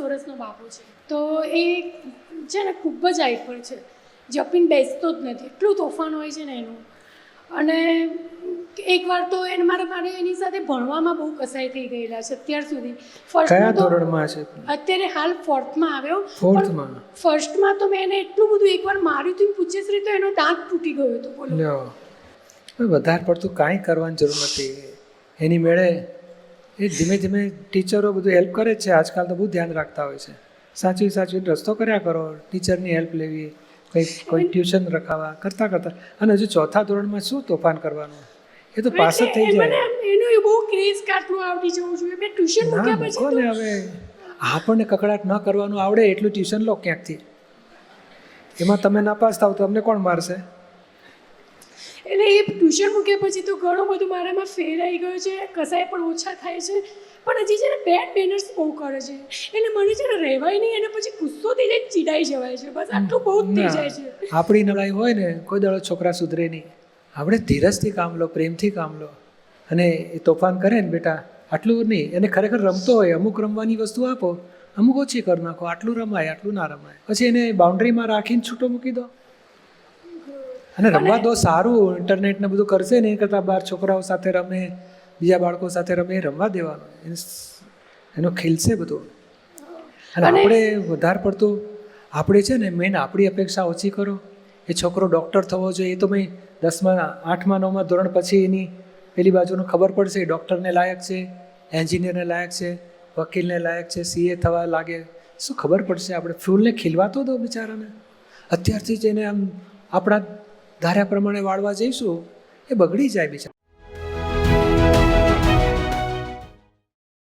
બાબો છે. તો એ છે ને ખૂબ જ આઈફળ છે જપીને બેસતો જ નથી. એટલું તોફાન હોય છે ને એનું. અને એકવાર તો એને મારે મારે એની સાથે ભણવામાં બહુ કસાઈ થઈ ગયેલા છે અત્યાર સુધી. ફર્સ્ટ ધોરણમાં છે? અત્યારે હાલ ફોર્થમાં આવ્યો. ફોર્થમાં ફર્સ્ટમાં તો મેં એને એટલું બધું એકવાર માર્યું હતું પૂછેશ્રી તો એનો દાંત તૂટી ગયો હતો બોલો. વધારે પડતું કાંઈ કરવાની જરૂર નથી. એની મેળે એ ધીમે ધીમે ટીચરો બધું હેલ્પ કરે જ છે. આજકાલ તો બહુ ધ્યાન રાખતા હોય છે. સાચવી સાચવી રસ્તો કર્યા કરો. ટીચરની હેલ્પ લેવી કંઈક કોઈ ટ્યુશન રખાવા કરતાં કરતાં. અને હજુ ચોથા ધોરણમાં શું તોફાન કરવાનું? એ તો પાસ જ થઈ જાય. એનો એ બહુ ક્રેઝ કાટલું આવડી જવું જોઈએ. મેં ટ્યુશન મૂક્યા પછી ને હવે. આપણને કકડાટ ન કરવાનું આવડે એટલું ટ્યુશન લો ક્યાંકથી? એમાં તમે નાપાસ થાવ તો અમને કોણ મારશે? એટલે એ ટ્યુશન મૂક્યા પછી તો ઘણું બધું મારામાં ફેર આવી ગયો છે કસાય પણ ઓછા થાય છે. પણ હજી છે ને બેડ બેનર્સ બહુ કરે છે, એટલે મને છે ને રહેવાય નહીં અને પછી ગુસ્સો થઈ જાય ચીડાઈ જવાય છે. બસ આટલું બહુ જ થઈ જાય છે. આપણી નબળાઈ હોય ને, કોઈ દાડો છોકરા સુધરે નહીં. આપણે ધીરજથી કામ લો, પ્રેમથી કામ લો. અને એ તોફાન કરે ને બેટા, આટલું નહીં, એને ખરેખર રમતો હોય, અમુક રમવાની વસ્તુ આપો, અમુક ઓછી કરી નાખો, આટલું રમાય, આટલું ના રમાય. પછી એને બાઉન્ડ્રીમાં રાખીને છૂટો મૂકી દો. અને રમવા તો સારું ઇન્ટરનેટ ને બધું કરશે ને એ કરતાં બાર છોકરાઓ સાથે રમે બીજા બાળકો સાથે રમે રમવા દેવાનું. એનો ખીલશે બધું. અને આપણે વધારે પડતું આપણે છે ને મેન આપણી અપેક્ષા ઓછી કરો. એ છોકરો ડૉક્ટર થવો જોઈએ એ તો મેં દસમા આઠમા નવમા ધોરણ પછી એની પેલી બાજુનું ખબર પડશે એ ડૉક્ટરને લાયક છે એન્જિનિયરને લાયક છે વકીલને લાયક છે સીએ થવા લાગે. શું ખબર પડશે? આપણે ફૂલને ખીલવા તો દો બિચારાને. અત્યારથી જ એને આમ આપણા ધાર્યા પ્રમાણે વાળવા જઈશું એ બગડી જાય બિચારા.